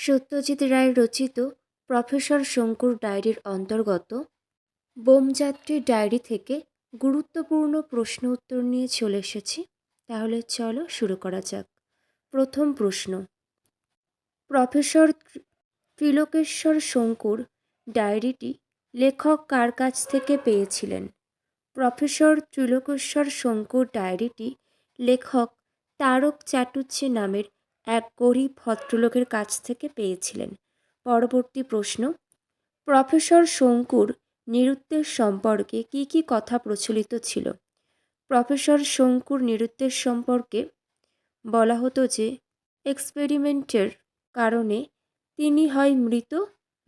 সত্যজিৎ রায়ের রচিত প্রফেসর শঙ্কুর ডায়েরির অন্তর্গত বোমযাত্রীর ডায়েরি থেকে গুরুত্বপূর্ণ প্রশ্ন উত্তর নিয়ে চলে এসেছি। তাহলে চলো শুরু করা যাক। প্রথম প্রশ্ন। প্রফেসর ত্রি- ত্রিলোকেশ্বর শঙ্কুর ডায়েরিটি লেখক কার কাছ থেকে পেয়েছিলেন? প্রফেসর ত্রিলোকেশ্বর শঙ্কুর ডায়েরিটি লেখক তারক চাটুর্যে নামের এক গরিব ভদ্রলোকের কাছ থেকে পেয়েছিলেন। পরবর্তী প্রশ্ন, প্রফেসর শঙ্কুর নিরুদ্দেশ সম্পর্কে কী কী কথা প্রচলিত ছিল? প্রফেসর শঙ্কুর নিরুদ্দেশ সম্পর্কে বলা হতো যে, এক্সপেরিমেন্টের কারণে তিনি হয় মৃত,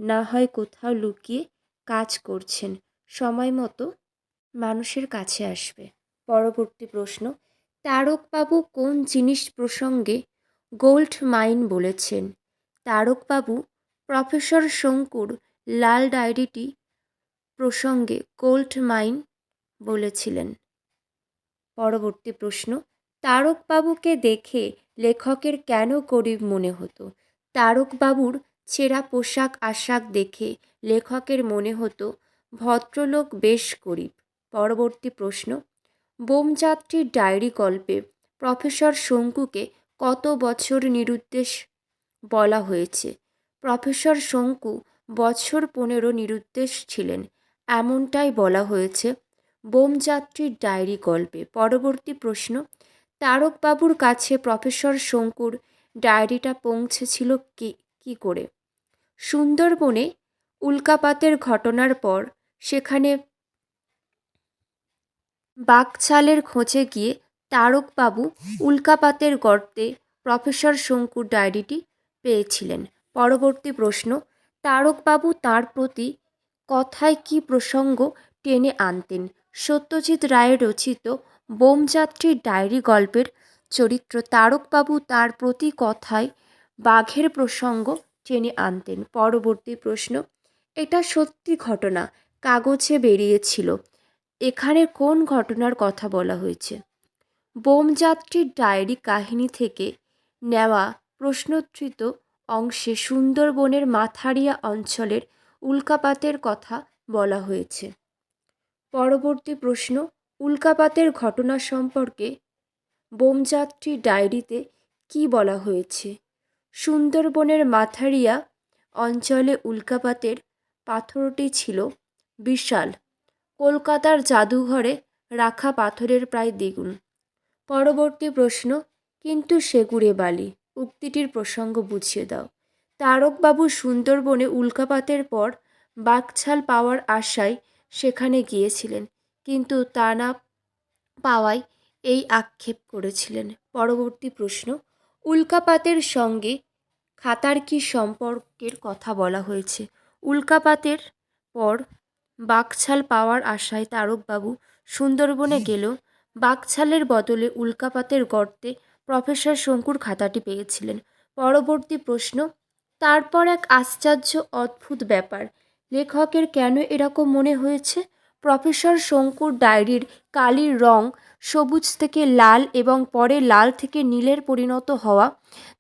না হয় কোথাও লুকিয়ে কাজ করছেন, সময় মতো মানুষের কাছে আসবে। পরবর্তী প্রশ্ন, তারকবাবু কোন জিনিস প্রসঙ্গে গোল্ড মাইন বলেছেন। তারকবাবু, প্রফেসর শঙ্কুর লাল ডায়েরিটি প্রসঙ্গে গোল্ড মাইন বলেছিলেন। পরবর্তী প্রশ্ন, তারকবাবুকে দেখে লেখকের কেন গরিব মনে হতো? তারকবাবুর ছেঁড়া পোশাক আশাক দেখে লেখকের মনে হতো, ভদ্রলোক বেশ গরিব। পরবর্তী প্রশ্ন, বোমযাত্রীর ডায়েরি গল্পে প্রফেসর শঙ্কুকে কত বছর নিরুদ্দেশ বলা হয়েছে। প্রফেসর শঙ্কু বছর পনেরো নিরুদ্দেশ ছিলেন, এমনটাই বলা হয়েছে বোমযাত্রীর ডায়েরি গল্পে। পরবর্তী প্রশ্ন, তারকবাবুর কাছে প্রফেসর শঙ্কুর ডায়েরিটা পৌঁছেছিল কি, কী করে? সুন্দরবনে উল্কাপাতের ঘটনার পর সেখানে বাঘছালের খোঁজে গিয়ে তারকবাবু উল্কাপাতের গর্তে প্রফেসর শঙ্কুর ডায়েরিটি পেয়েছিলেন। পরবর্তী প্রশ্ন, তারকবাবু তার প্রতি কথায় কী প্রসঙ্গ টেনে আনতেন? সত্যজিৎ রায়ের রচিত বোমযাত্রীর ডায়েরি গল্পের চরিত্র তারকবাবু তার প্রতি কথায় বাঘের প্রসঙ্গ টেনে আনতেন। পরবর্তী প্রশ্ন, এটা সত্যি ঘটনা? কাগজে বেরিয়েছিল। এখানে কোন ঘটনার কথা বলা হয়েছে? বোমযাত্রীর ডায়েরি কাহিনী থেকে নেওয়া প্রশ্নোত্থিত অংশে সুন্দরবনের মাথারিয়া অঞ্চলের উল্কাপাতের কথা বলা হয়েছে। পরবর্তী প্রশ্ন, উল্কাপাতের ঘটনা সম্পর্কে বোমযাত্রী ডায়েরিতে কী বলা হয়েছে? সুন্দরবনের মাথারিয়া অঞ্চলে উল্কাপাতের পাথরটি ছিল বিশাল। কলকাতার জাদুঘরে রাখা পাথরের প্রায় দ্বিগুণ। পরবর্তী প্রশ্ন, কিন্তু সেগুড়ে বালি? উক্তিটির প্রসঙ্গ বুঝিয়ে দাও। তারকবাবু সুন্দরবনে উল্কাপাতের পর বাঘছাল পাওয়ার আশায় সেখানে গিয়েছিলেন, কিন্তু তা না পাওয়ায় এই আক্ষেপ করেছিলেন। পরবর্তী প্রশ্ন, উল্কাপাতের সঙ্গে খাতার কি সম্পর্কের কথা বলা হয়েছে? উল্কাপাতের পর বাঘছাল পাওয়ার আশায় তারকবাবু সুন্দরবনে গেলেও বাঘছালের বদলে উল্কাপাতের গর্তে প্রফেসর শঙ্কুর খাতাটি পেয়েছিলেন। পরবর্তী প্রশ্ন, তারপর এক আশ্চর্য, অদ্ভুত ব্যাপার। লেখকের কেন এরকম মনে হয়েছে? প্রফেসর শঙ্কুর ডায়েরির কালির রং সবুজ থেকে লাল এবং পরে লাল থেকে নীলের পরিণত হওয়া,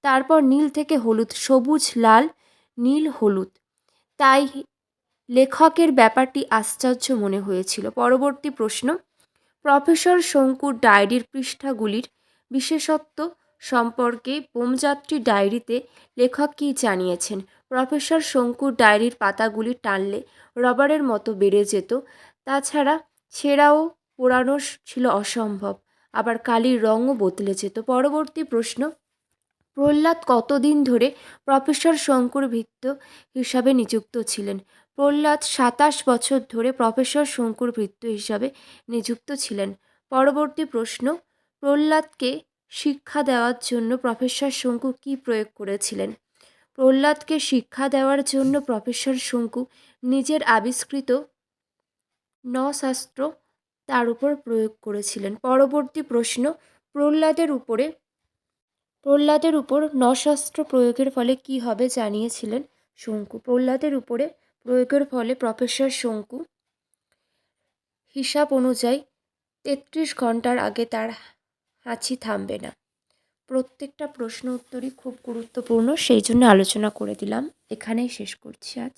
তারপর নীল থেকে হলুদ, সবুজ, লাল, নীল, হলুদ। তাই লেখকের ব্যাপারটি আশ্চর্য মনে হয়েছিল। পরবর্তী প্রশ্ন প্রফেসর শঙ্কুর ডায়েরির পৃষ্ঠাগুলির বিশেষত্ব সম্পর্কে বোমযাত্রী ডায়েরিতে লেখক কী জানিয়েছেন? প্রফেসর শঙ্কুর ডায়েরির পাতাগুলি টানলে রবারের মতো বেড়ে যেত, তাছাড়া ছেঁড়াও পোড়ানো ছিল অসম্ভব, আবার কালির রঙও বদলে যেত। পরবর্তী প্রশ্ন প্রহ্লাদ কতদিন ধরে প্রফেসর শঙ্কুর ভিত্ত হিসাবে নিযুক্ত ছিলেন? প্রহ্লাদ সাতাশ বছর ধরে প্রফেসর শঙ্কুর ভৃত্য হিসাবে নিযুক্ত ছিলেন। পরবর্তী প্রশ্ন, প্রহ্লাদকে শিক্ষা দেওয়ার জন্য প্রফেসর শঙ্কু কী প্রয়োগ করেছিলেন? প্রহ্লাদকে শিক্ষা দেওয়ার জন্য প্রফেসর শঙ্কু নিজের আবিষ্কৃত নশাস্ত্র তার উপর প্রয়োগ করেছিলেন। পরবর্তী প্রশ্ন, প্রহ্লাদের উপরে প্রহ্লাদের উপর নশাস্ত্র প্রয়োগের ফলে কী হবে জানিয়েছিলেন শঙ্কু। প্রহ্লাদের উপরে প্রয়োগের ফলে প্রফেসর শঙ্কু হিসাব অনুযায়ী তেত্রিশ ঘণ্টার আগে তার হাঁচি থামবে না। প্রত্যেকটা প্রশ্ন উত্তরই খুব গুরুত্বপূর্ণ, সেই জন্য আলোচনা করে দিলাম। এখানেই শেষ করছি আজ।